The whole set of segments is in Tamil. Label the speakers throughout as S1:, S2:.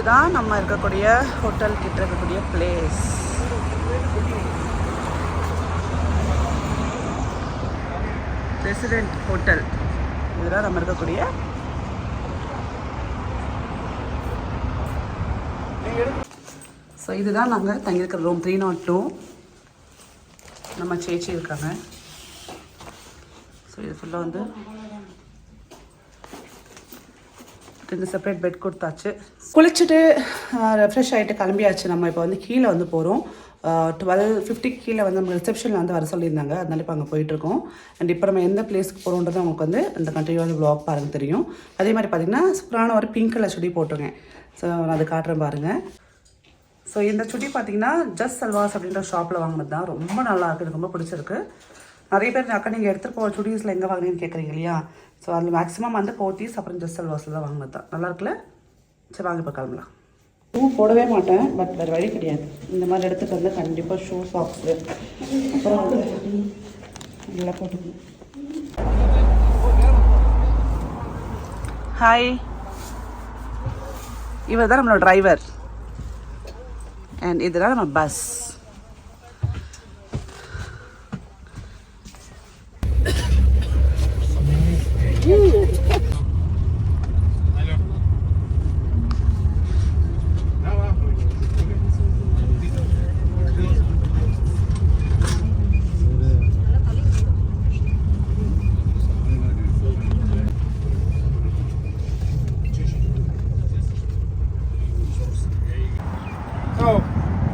S1: இதுதான் நம்ம இருக்கக்கூடிய ஹோட்டல் கிட்ட இருக்கக்கூடிய பிளேஸ் ரெசிடென்ட் ஹோட்டல் இதுதான் நம்ம இருக்கக்கூடிய ஸோ இதுதான் நாங்கள் தங்கியிருக்கிற ரூம் த்ரீ நாட் டூ நம்ம சேச்சி இருக்காங்க. ஸோ இது ஃபுல்லாக வந்து ரெண்டு செப்பரேட் பெட் கொடுத்தாச்சு. குளிச்சுட்டு ரெஃப்ரெஷ் ஆகிட்டு கிளம்பியாச்சு. நம்ம இப்போ வந்து கீழே வந்து போகிறோம் டுவெல் ஃபிஃப்டிக்கு கீழே வந்து நம்ம ரிசப்ஷனில் வந்து வர சொல்லியிருந்தாங்க. அதனால இப்போ அங்கே போயிட்டுருக்கோம் அண்ட் இப்போ நம்ம எந்த பிளேஸ்க்கு போகிறோன்றது அவங்களுக்கு வந்து அந்த கண்டினியூவாக ப்ளாக் பாருங்க தெரியும். அதே மாதிரி பார்த்திங்கன்னா சூப்பரான ஒரு பிங்க் கலர் சுடி போட்டிருக்கேன். ஸோ நான் அது காட்டுறேன் பாருங்கள் ஸோ இந்த சுடி பார்த்தீங்கன்னா ஜஸ்ட் சல்வாஸ் அப்படின்ற ஷாப்பில் வாங்கினது தான். ரொம்ப நல்லா இருக்குது எனக்கு ரொம்ப பிடிச்சிருக்கு. நிறைய பேர் அக்கா நீங்கள் எடுத்துகிட்டு போகிற சுடிஸில் எங்கே வாங்கினீங்கன்னு கேட்குறீங்க இல்லையா? ஸோ அதில் மேக்ஸிமம் வந்து போத்தீஸ் அப்புறம் ஜஸ்ட் சல்வாஸில் தான் வாங்கினது தான் நல்லா இருக்குல்ல? சரி வாங்க இப்போ கிளம்பலாம். ஷூ போடவே மாட்டேன் பட் வேறு வழி கிடையாது. இந்த மாதிரி எடுத்துகிட்டு வந்து கண்டிப்பாக ஷூ சாக்ஸு அப்புறம் வந்து நல்லா போட்டுக்கணும். ஹாய் இவர் தான் நம்மளோட டிரைவர் அண்ட் இதுதான் நம்ம
S2: bus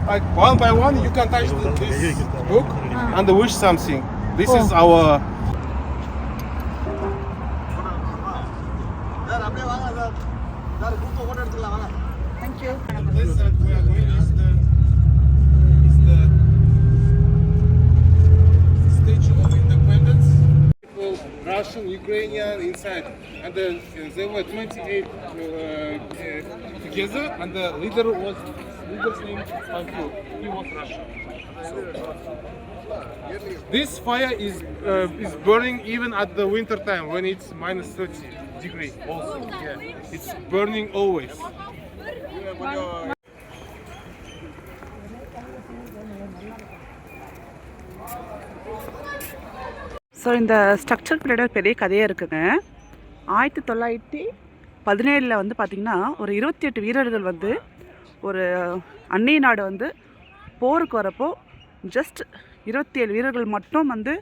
S2: like one by one, you can touch the, this book and wish something. This is oh. our.
S1: Thank you.
S2: Is the, the Statue of Independence. People, Russian, Ukrainian inside, and then uh, there were 28 uh, uh, together, and the leader was leader's name. He was Russian. This fire is uh, is burning even at the winter time when it's minus 30 degree. Also, yeah, it's burning always.
S1: So இந்த ஸ்ட்ரக்சர் பின்னாடி பெரிய கதையாக இருக்குங்க ஆயிரத்தி தொள்ளாயிரத்தி பதினேழில் வந்து பார்த்திங்கன்னா ஒரு இருபத்தி எட்டு வீரர்கள் வந்து ஒரு அன்னிய நாடு வந்து போருக்கு வரப்போ ஜஸ்ட் இருபத்தி ஏழு வீரர்கள் மட்டும் வந்து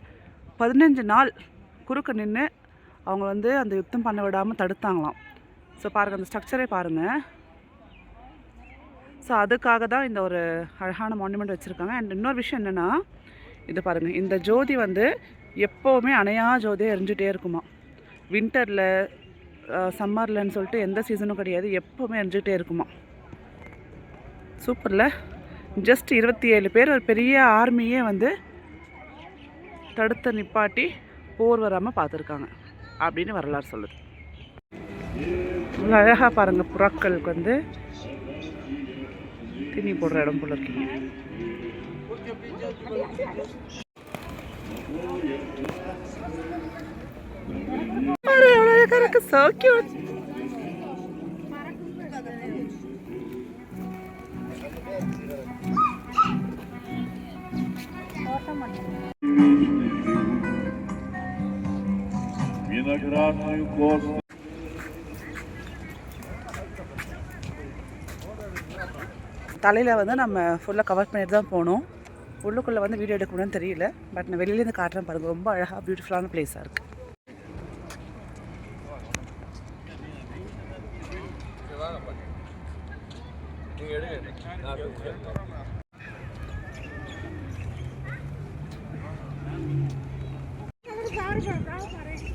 S1: பதினஞ்சு நாள் குறுக்க நின்று அவங்க வந்து அந்த யுத்தம் பண்ண விடாமல் தடுத்தாங்களாம். ஸோ பாருங்கள் அந்த ஸ்ட்ரக்சரே பாருங்கள் ஸோ அதுக்காக தான் இந்த ஒரு அழகான மானுமெண்ட் வச்சுருக்காங்க. அண்ட் இன்னொரு விஷயம் என்னென்னா இது பாருங்கள் இந்த ஜோதி வந்து எப்போவுமே அணையா ஜோதியாக எரிஞ்சுட்டே இருக்குமா? வின்டரில் சம்மர்லன்னு சொல்லிட்டு எந்த சீசனும் கிடையாது எப்போவுமே எரிஞ்சிட்டே இருக்குமா? சூப்பரில் ஜஸ்ட் இருபத்தி ஏழு பேர் ஒரு பெரிய ஆர்மியே வந்து தடுத்து நிப்பாட்டி போர் வராமல் பார்த்துருக்காங்க அப்படின்னு வரலாறு சொல்லுது. இவ்வளோ அழகாக பாருங்கள் புறாக்களுக்கு வந்து திணி போடுற இடம் போல இருக்கீங்க அழகாக இருக்கு சோக்கியம்.
S3: виноградную косту.
S1: தலையில் வந்து நம்ம ஃபுல்லாக கவர் பண்ணிட்டு தான் போகணும் உள்ளுக்குள்ளே வந்து வீடியோ எடுக்க முடியும்னு தெரியல பட் நான் வெளியிலேருந்து காட்டுறேன் பாருங்க ரொம்ப அழகாக பியூட்டிஃபுல்லான பிளேஸாக இருக்குது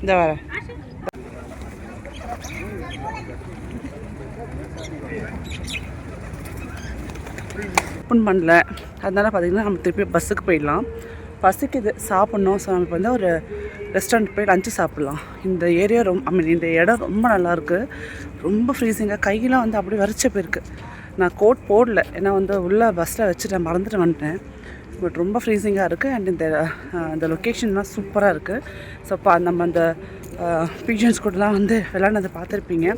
S1: இந்த வர. ஓப்பன் பண்ணல. அதனால் பார்த்தீங்கன்னா நம்ம திருப்பி பஸ்ஸுக்கு போயிடலாம். பஸ்ஸுக்கு இது சாப்பிட்ணும். ஸோ நம்ம வந்து ஒரு ரெஸ்டாரண்ட் போய் லஞ்சு சாப்பிட்லாம். இந்த ஏரியா ரொம்ப ஐ மீன் இந்த இடம் ரொம்ப நல்லாயிருக்கு ரொம்ப ஃப்ரீசிங்காக கையெல்லாம் வந்து அப்படியே வரைச்ச போயிருக்கு. நான் கோட் போடல. ஏன்னா வந்து உள்ளே பஸ்ஸில் வச்சுட்டேன் மறந்துட்டு வந்துட்டேன். பட் ரொம்ப ஃப்ரீசிங்காக இருக்குது அண்ட் இந்த அந்த இந்த லொக்கேஷன்லாம் சூப்பராக இருக்குது ஸோ பா நம்ம அந்த பீஜன்ஸ் கூடலாம் வந்து விளாண்டதை பார்த்துருப்பீங்க.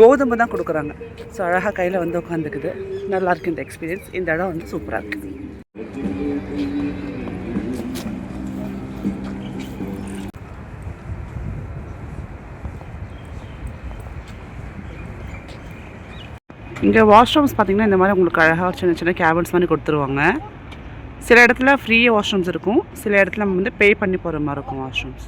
S1: கோதுமை தான் கொடுக்குறாங்க. ஸோ அழகாக கையில் வந்து உட்காந்துக்குது நல்லாயிருக்கு இந்த எக்ஸ்பீரியன்ஸ் இந்த இடம் வந்து சூப்பராக இருக்குது இங்கே வாஷ்ரூம்ஸ் பார்த்தீங்கன்னா இந்த மாதிரி உங்களுக்கு அழகாக சின்ன சின்ன கேபின்ஸ் மாதிரி கொடுத்துருவாங்க. சில இடத்துல ஃப்ரீ வாஷ்ரூம்ஸ் இருக்கும். சில இடத்துல நம்ம வந்து பே பண்ணி போகிற மாதிரி இருக்கும் வாஷ்ரூம்ஸ்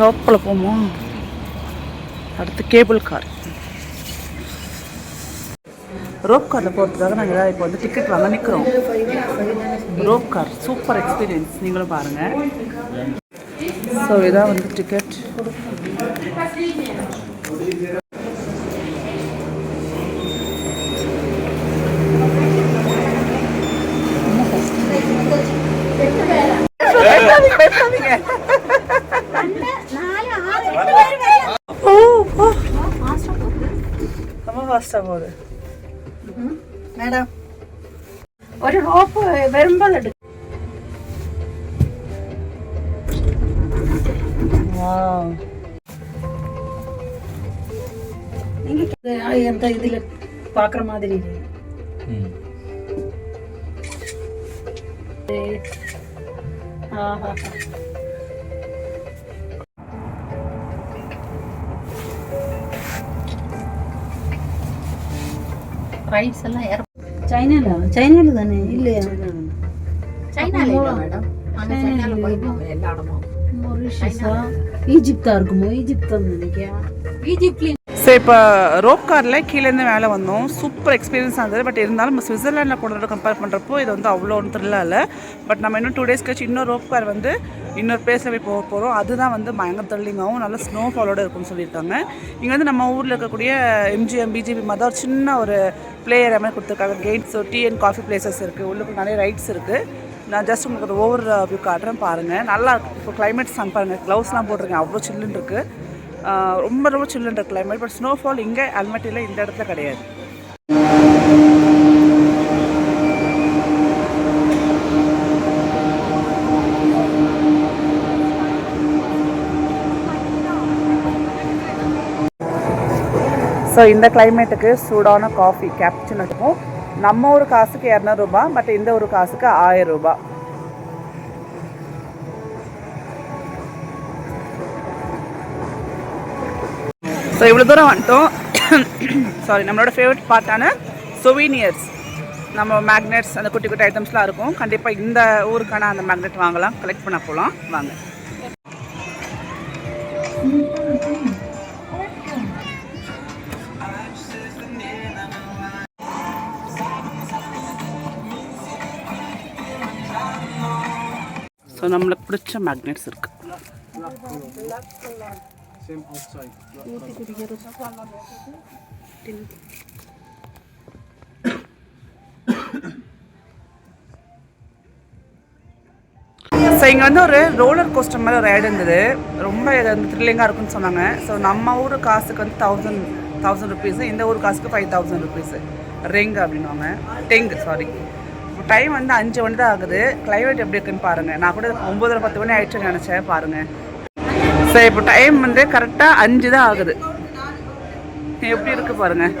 S1: டாப்பில் போமா அடுத்து கேபிள் கார். ரோப் காரில் போகிறதுக்காக நாங்கள் இப்போ வந்து டிக்கெட் வாங்க நிற்கிறோம் ரோப் கார் சூப்பர் எக்ஸ்பீரியன்ஸ் நீங்களும் பாருங்கள் ஸோ இதான் வந்து டிக்கெட் போகுது மேடம். ஒரு ரோப்பு வெறும்பல் எடு.
S4: நீங்க எந்த இதுல பாக்குற மாதிரி ஆஹா. ಪ್ರೈಸ್ ಎಲ್ಲ ಏರ್ ಚೈನಲ್ಲ ಚೈನಲ್ಲ ತಾನೆ ಇಲ್ಲಿ ಚೈನಲ್ಲ ಮೇಡಮ್ ചൈനയിൽ മൊറീഷ്യസ് ഈജിപ്ത് ആർക്കുമോ ഈജിപ്ത് എനിക്ക് ഈജിപ്തിൽ
S1: ஸோ இப்போ ரோப் காரில் கீழேருந்து மேலே வந்தோம். சூப்பர் எக்ஸ்பீரியன்ஸ் இருந்தது. பட் இருந்தாலும் நம்ம சுவிட்சர்லாண்டில் கூட கம்பேர் பண்ணுறப்போ இது வந்து அவ்வளோ ஒன்றும் த்ரில்லாக இல்லை. பட் நம்ம இன்னும் டூ டேஸ் கழிச்சு இன்னொரு ரோப் கார் வந்து இன்னொரு பிளேஸில் போய் போக போகிறோம் அதுதான் வந்து பயங்கர த்ரில்லிங்காகவும் நல்ல ஸ்னோ ஃபாலோட இருக்கும்னு சொல்லியிருக்காங்க. இங்கே வந்து நம்ம ஊரில் இருக்கக்கூடிய எம்ஜிஎம் பிஜேபி மாதிரி ஒரு சின்ன ஒரு பிளேயர் மாதிரி கொடுத்துருக்காங்க. Gates tea and coffee places இருக்குது உள்ளுக்கு நிறைய ரைட்ஸ் இருக்குது நான் ஜஸ்ட் உங்களுக்கு ஒரு ஓவர் வியூ காட்டுறேன் பாருங்கள் நல்லா இப்போ கிளைமேட் சன் பாருங்கள் க்ளவுஸ்லாம் போட்டிருக்கேன். அவ்வளோ சில்லுன்னு இருக்குது ரொம்ப ரொம்ப சில்லுன்ற கிளைமேட் பட் ஸ்னோஃபால் இங்கே அல்மட்டியில் இந்த இடத்துல கிடையாது. ஸோ இந்த கிளைமேட்டுக்கு சூடான காஃபி கேப்சின் இருக்கும் நம்ம ஒரு காசுக்கு இரநூறுபா பட் இந்த ஒரு காசுக்கு ஆயிரம் ரூபாய். ஸோ இவ்வளோ தூரம் வந்துட்டோம். சாரி நம்மளோட ஃபேவரட் பார்ட்டான சொவீனியர்ஸ் நம்ம மேக்னெட்ஸ் அந்த குட்டி குட்டி ஐட்டம்ஸ்லாம் இருக்கும். கண்டிப்பாக இந்த ஊருக்கான அந்த மேக்னெட் வாங்கலாம். கலெக்ட் பண்ண போகலாம் வாங்க. ஸோ நம்மளுக்கு பிடிச்ச மேக்னெட்ஸ் இருக்குது ஸோ இங்கே வந்து ஒரு ரோலர் கோஸ்டர் மாதிரி ஒரு ரைடு இருந்தது. ரொம்ப இது வந்து த்ரில்லிங்காக இருக்கும்னு சொன்னாங்க. ஸோ நம்ம ஊர் காசுக்கு வந்து தௌசண்ட் தௌசண்ட் ருபீஸு இந்த ஊர் காசுக்கு ஃபைவ் தௌசண்ட் ருபீஸு ரிங் அப்படின்வாங்க டெங் சாரி டைம் வந்து அஞ்சு மணி தான் ஆகுது. கிளைமேட் எப்படி இருக்குன்னு பாருங்கள் நான் கூட ஒம்பதரை பத்து மணி ஆயிடுச்சுன்னு நினச்சேன் பாருங்கள் சரி இப்போ டைம் வந்து கரெக்டாக அஞ்சு தான் ஆகுது. எப்படி இருக்கு பாருங்கள்